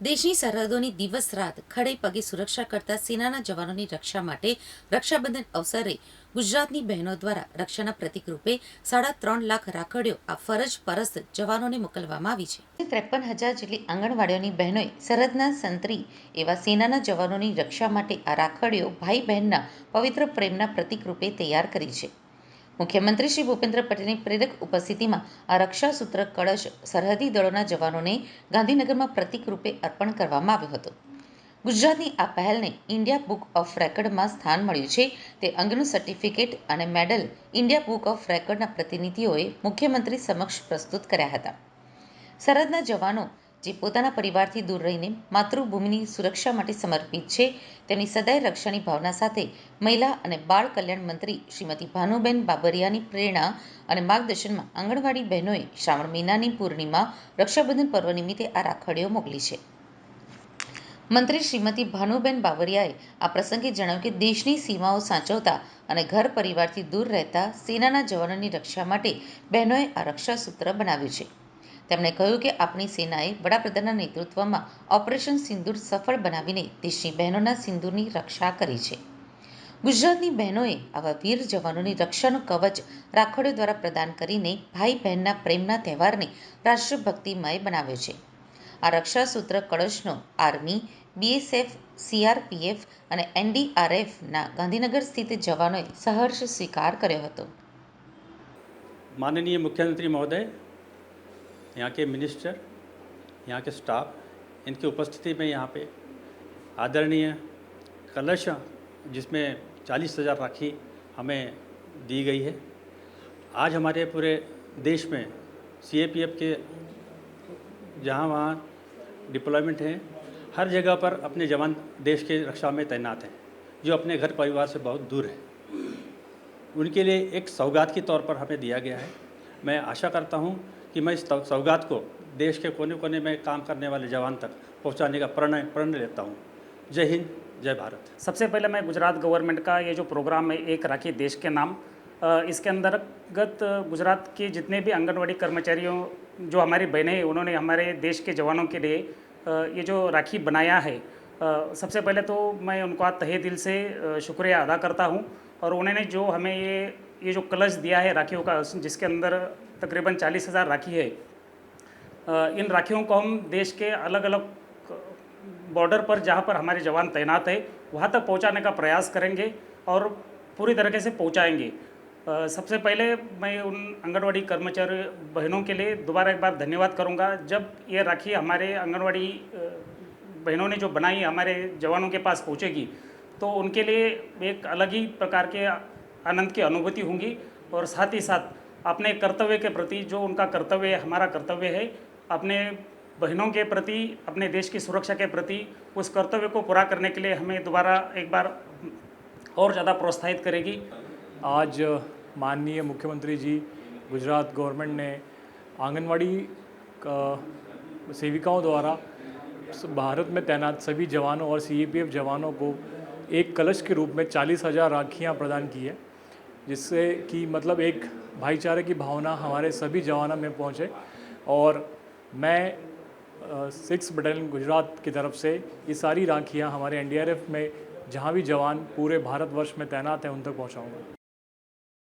દેશની સરહદોની દિવસ રાત ખડે પગે સુરક્ષા કરતા સેનાના જવાનોની રક્ષા માટે રક્ષાબંધન અવસરે ગુજરાતની બહેનો દ્વારા રક્ષાના પ્રતિક રૂપે સાડા ત્રણ લાખ રાખડીઓ આ ફરજ પરસ્ત જવાનોને મોકલવામાં આવી છે. ત્રેપન હજાર જેટલી આંગણવાડીઓની બહેનોએ સરહદના સંતરી એવા સેનાના જવાનોની રક્ષા માટે આ રાખડીઓ ભાઈ બહેનના પવિત્ર પ્રેમના પ્રતિક રૂપે તૈયાર કરી છે. મુખ્યમંત્રી શ્રી ભૂપેન્દ્ર પટેલની પ્રેરક ઉપસ્થિતિમાં આ રક્ષાસૂત્ર કળશ સરહદી દળોના જવાનોને ગાંધીનગરમાં પ્રતિકરૂપે અર્પણ કરવામાં આવ્યો હતો. ગુજરાતની આ પહેલને ઇન્ડિયા બુક ઓફ રેકર્ડમાં સ્થાન મળ્યું છે. તે અંગનું સર્ટિફિકેટ અને મેડલ ઇન્ડિયા બુક ઓફ રેકર્ડના પ્રતિનિધિઓએ મુખ્યમંત્રી સમક્ષ પ્રસ્તુત કર્યા હતા. સરહદના જવાનો જે પોતાના પરિવારથી દૂર રહીને માતૃભૂમિની સુરક્ષા માટે સમર્પિત છે. તેમની સદાય રક્ષાની ભાવના સાથે મહિલા અને બાળ કલ્યાણ મંત્રી શ્રીમતી ભાનુબેન બાબરિયાની પ્રેરણા અને માર્ગદર્શનમાં આંગણવાડી બહેનોએ શ્રાવણ મહિનાની પૂર્ણિમા રક્ષાબંધન પર્વ નિમિત્તે આ રાખડીઓ મોકલી છે. મંત્રી શ્રીમતી ભાનુબેન બાબરિયાએ આ પ્રસંગે જણાવ્યું કે દેશની સીમાઓ સાચવતા અને ઘર પરિવારથી દૂર રહેતા સેનાના જવાનોની રક્ષા માટે બહેનોએ આ રક્ષાસૂત્ર બનાવ્યું છે. તેમણે કહ્યું કે આપણી સેનાએ વડાપ્રધાનના નેતૃત્વમાં ઓપરેશન સિંદૂર સફળ બનાવીને દેશની બહેનોના સિંદૂરની રક્ષા કરી છે. ગુજરાતની બહેનોએ આવા વીર જવાનોની રક્ષાનું કવચ રાખડીઓ દ્વારા પ્રદાન કરીને ભાઈ બહેનના પ્રેમના તહેવારને રાષ્ટ્રભક્તિમય બનાવ્યો છે. આ રક્ષાસૂત્ર કળશનો આર્મી બીએસએફ સીઆરપીએફ અને એનડીઆરએફના ગાંધીનગર સ્થિત જવાનોએ સહર્ષ સ્વીકાર કર્યો હતો. માનનીય મુખ્યમંત્રી મહોદય यहाँ के मिनिस्टर यहाँ के स्टाफ इनकी उपस्थिति में यहाँ पे आदरणीय कलश जिसमें चालीस हज़ार राखी हमें दी गई है। आज हमारे पूरे देश में सीएपीएफ के जहाँ वहाँ डिप्लॉयमेंट हैं, हर जगह पर अपने जवान देश के रक्षा में तैनात हैं, जो अपने घर परिवार से बहुत दूर है। उनके लिए एक सौगात के तौर पर हमें दिया गया है। मैं आशा करता हूँ कि मैं इस सौगात को देश के कोने कोने में काम करने वाले जवान तक पहुँचाने का प्रण प्रण लेता हूँ। जय हिंद, जय भारत। सबसे पहले मैं गुजरात गवर्नमेंट का ये जो प्रोग्राम है एक राखी देश के नाम इसके अंतर्गत गुजरात के जितने भी आंगनवाड़ी कर्मचारियों, जो हमारी बहनें उन्होंने हमारे देश के जवानों के लिए ये जो राखी बनाया है सबसे पहले तो मैं उनका तहे दिल से शुक्रिया अदा करता हूँ और उन्होंने जो हमें ये ये जो कलश दिया है राखियों का, जिसके अंदर तकरीबन चालीस हज़ार राखी है इन राखियों को हम देश के अलग अलग बॉर्डर पर, जहाँ पर हमारे जवान तैनात है, वहाँ तक पहुँचाने का प्रयास करेंगे और पूरी तरीके से पहुँचाएँगे। सबसे पहले मैं उन आंगनवाड़ी कर्मचारी बहनों के लिए दोबारा एक बार धन्यवाद करूँगा। जब ये राखी हमारे आंगनवाड़ी बहनों ने जो बनाई, हमारे जवानों के पास पहुँचेगी तो उनके लिए एक अलग ही प्रकार के आनंद की अनुभूति होंगी और साथ ही साथ अपने कर्तव्य के प्रति जो उनका कर्तव्य हमारा कर्तव्य है, अपने बहनों के प्रति, अपने देश की सुरक्षा के प्रति उस कर्तव्य को पूरा करने के लिए हमें दोबारा एक बार और ज़्यादा प्रोत्साहित करेगी। आज माननीय मुख्यमंत्री जी, गुजरात गवर्नमेंट ने आंगनवाड़ी सेविकाओं द्वारा भारत में तैनात सभी जवानों और सीएपीएफ जवानों को एक कलश के रूप में चालीस हज़ार राखियाँ प्रदान की है। जिससे कि मतलब एक भाईचारे की भावना हमारे सभी जवानों में पहुँचे। और मैं सिक्स बटालियन गुजरात की तरफ़ से ये सारी राखियाँ हमारे एनडीआरएफ में जहाँ भी जवान पूरे भारतवर्ष में तैनात हैं, उन तक पहुँचाऊँगा।